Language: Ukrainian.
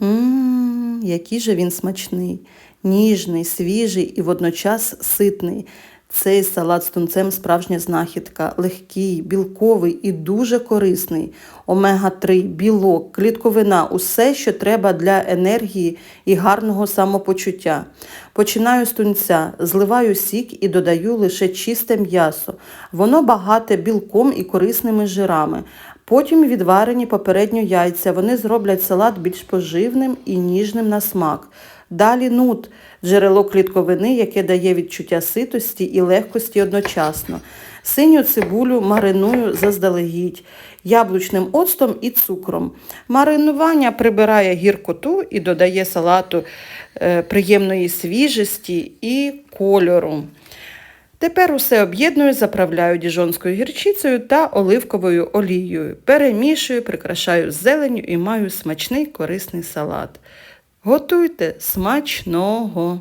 Ммм, який же він смачний, ніжний, свіжий і водночас ситний. Цей салат з тунцем справжня знахідка, легкий, білковий і дуже корисний. Омега-3, білок, клітковина усе, що треба для енергії і гарного самопочуття. Починаю з тунця, зливаю сік і додаю лише чисте м'ясо. Воно багате білком і корисними жирами. Потім відварені попередньо яйця. Вони зроблять салат більш поживним і ніжним на смак. Далі нут джерело клітковини, яке дає відчуття ситості і легкості одночасно. Синю цибулю мариную заздалегідь, яблучним оцтом і цукром. Маринування прибирає гіркоту і додає салату е, приємної свіжості і кольору. Тепер усе об'єдную, заправляю діжонською гірчицею та оливковою олією. Перемішую, прикрашаю зеленню і маю смачний корисний салат. Готуйте смачного!